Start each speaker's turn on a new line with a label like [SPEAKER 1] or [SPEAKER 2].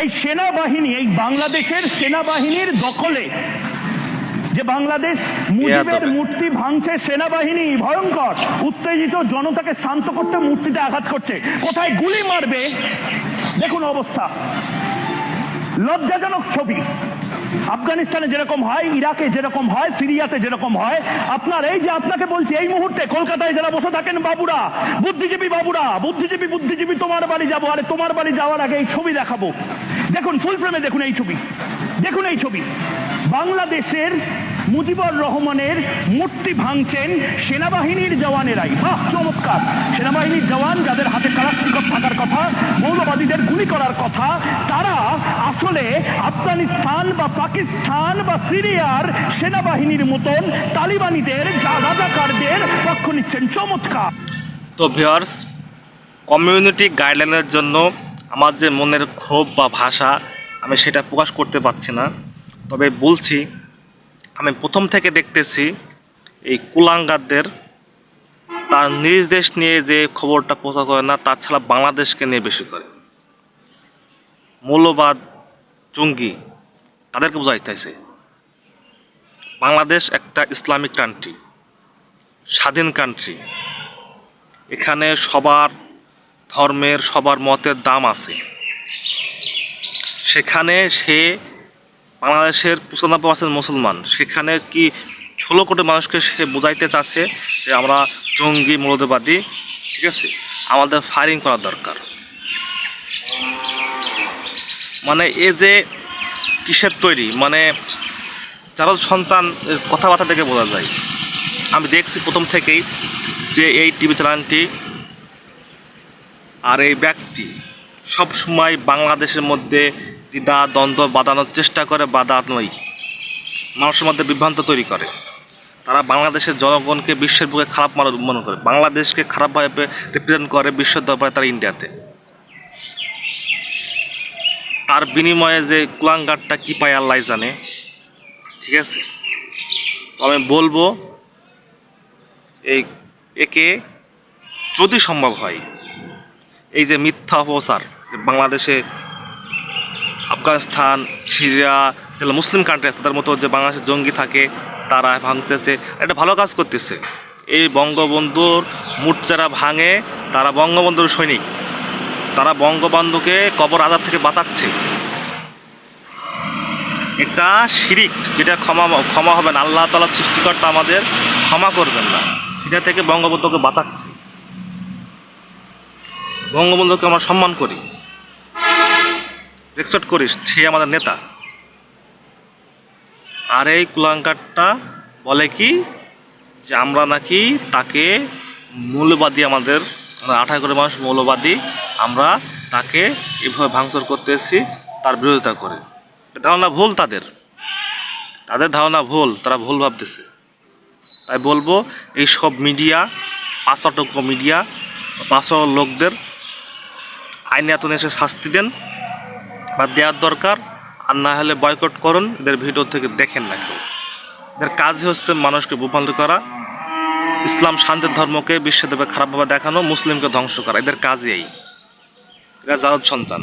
[SPEAKER 1] এই সেনাবাহিনী এই বাংলাদেশের সেনাবাহিনীর দখলে। যে বাংলাদেশ মুজিবের মূর্তি ভাঙছে সেনাবাহিনী ভয়ঙ্কর। উত্তেজিত জনতাকে শান্ত করতে মূর্তিতে আঘাত করছে। কোথায় গুলি মারবে? দেখুন অবস্থা। লজ্জাজনক ছবি। আফগানিস্তানে যেরকম হয়, ইরাকে যেরকম হয়, সিরিয়াতে যেরকম হয়, আপনার এই যে আপনাকে বলছি, এই মুহূর্তে কলকাতায় যারা বসে থাকেন বাবুরা, বুদ্ধিজীবী বাবুরা, বুদ্ধিজীবী বুদ্ধিজীবী, তোমার বাড়ি যাব, আরে তোমার বাড়ি যাওয়ার আগে এই ছবি দেখাবো। দেখুন ফুল ফ্রেমে দেখুন এই ছবি। দেখুন এই ছবি। বাংলাদেশের মুজিবুর রহমানের মূর্তি ভাঙছেন সেনাবাহিনীর জওয়ানেরাই। বাহ, চমৎকার। সেনাবাহিনীর জওয়ান যাদের হাতে কথা মৌলবাদীদের গুলি করার কথা, তারা আসলে আফগানিস্তান বা পাকিস্তান বা সিরিয়ার সেনাবাহিনীর মতন তালিবানিদের রাজাকারদের পক্ষ নিচ্ছেন চমৎকার।
[SPEAKER 2] তো ভিওয়ার্স কমিউনিটি গাইডলাইনের জন্য আমার যে মনের ক্ষোভ বা ভাষা, আমি সেটা প্রকাশ করতে পারছি না। তবে বলছি, আমি প্রথম থেকে দেখতেছি এই কুলাঙ্গারদের, তার নিজ দেশ নিয়ে যে খবরটা প্রচার করে না, তাছাড়া বাংলাদেশকে নিয়ে বেশি করে। মৌলবাদ, জঙ্গি, তাদেরকে বোঝাইতেছে বাংলাদেশ একটা ইসলামিক কান্ট্রি স্বাধীন কান্ট্রি এখানে সবার ধর্মের, সবার মতের দাম আছে। সেখানে সে বাংলাদেশের পঁচানব্বই পার্সেন্ট মুসলমান। সেখানে কি ষোলো কোটি মানুষকে সে বোঝাইতে চাচ্ছে যে আমরা জঙ্গি, মৌলবাদী, ঠিক আছে? আমাদের ফায়ারিং করা দরকার। মানে এ যে কিসের তৈরি? মানে যারা সন্তান কথাবার্তা থেকে বোঝা যায়। আমি দেখছি প্রথম থেকেই যে এই টিভি চ্যানেলটি আর এই ব্যক্তি সব সময় বাংলাদেশের মধ্যে দ্বিধা, দ্বন্দ্ব বাঁধানোর চেষ্টা করে, বাধা নয়। মানুষের মধ্যে বিভ্রান্ত তৈরি করে। তারা বাংলাদেশের জনগণকে বিশ্বের বুকে খারাপ মানুষ মনে করে। বাংলাদেশকে খারাপভাবে রিপ্রেজেন্ট করে বিশ্ব দরবারে তারা ইন্ডিয়াতে তার বিনিময়ে যে কুলাঙ্গারটা কী পায় আল্লাহ জানে। ঠিক আছে? আমি বলব, এই একে যদি সম্ভব হয়, এই যে মিথ্যা অপচার বাংলাদেশে আফগানিস্তান, সিরিয়া যেগুলো মুসলিম কান্ট্রি আছে, তাদের মতো যে বাংলাদেশের জঙ্গি থাকে, তারা ভাঙতেছে, একটা ভালো কাজ করতেছে। এই বঙ্গবন্ধুর মূর্তি যারা ভাঙে, তারা বঙ্গবন্ধুর সৈনিক। তারা বঙ্গবন্ধুকে কবর আজাদ থেকে বাঁচাচ্ছে। এটা শিরিক, যেটা ক্ষমা ক্ষমা হবে না। আল্লাহ তালা সৃষ্টিকর্তা আমাদের ক্ষমা করবেন না। সেটা থেকে বঙ্গবন্ধুকে বাঁচাচ্ছে। বঙ্গবন্ধুকে আমরা সম্মান করি। রেসপেক্ট করি সে আমাদের নেতা। আর এই কুলাঙ্কারটা বলে কি, যে আমরা নাকি তাকে মৌলবাদী আমাদের আমরা আঠারো করে মানুষ মৌলবাদী আমরা তাকে এভাবে ভাঙচুর করতে এসেছি, তার বিরোধিতা করে। ধারণা ভুল তাদের। তাদের ধারণা ভুল, তারা ভুল ভাবতেছে। তাই বলব, এই সব মিডিয়া পাঁচটক মিডিয়া পাঁচ লোকদের আইনে এত এসে শাস্তি দেন, বা দেওয়ার দরকার, আর না হলে বয়কট করুন, এদের ভিডিও থেকে দেখেন না কেউ। এদের কাজই হচ্ছে মানুষকে বিভ্রান্ত করা, ইসলাম শান্তির ধর্মকে বিশ্বে দেবে খারাপভাবে দেখানো, মুসলিমকে ধ্বংস করা, এদের কাজই এই। এরা সন্তান।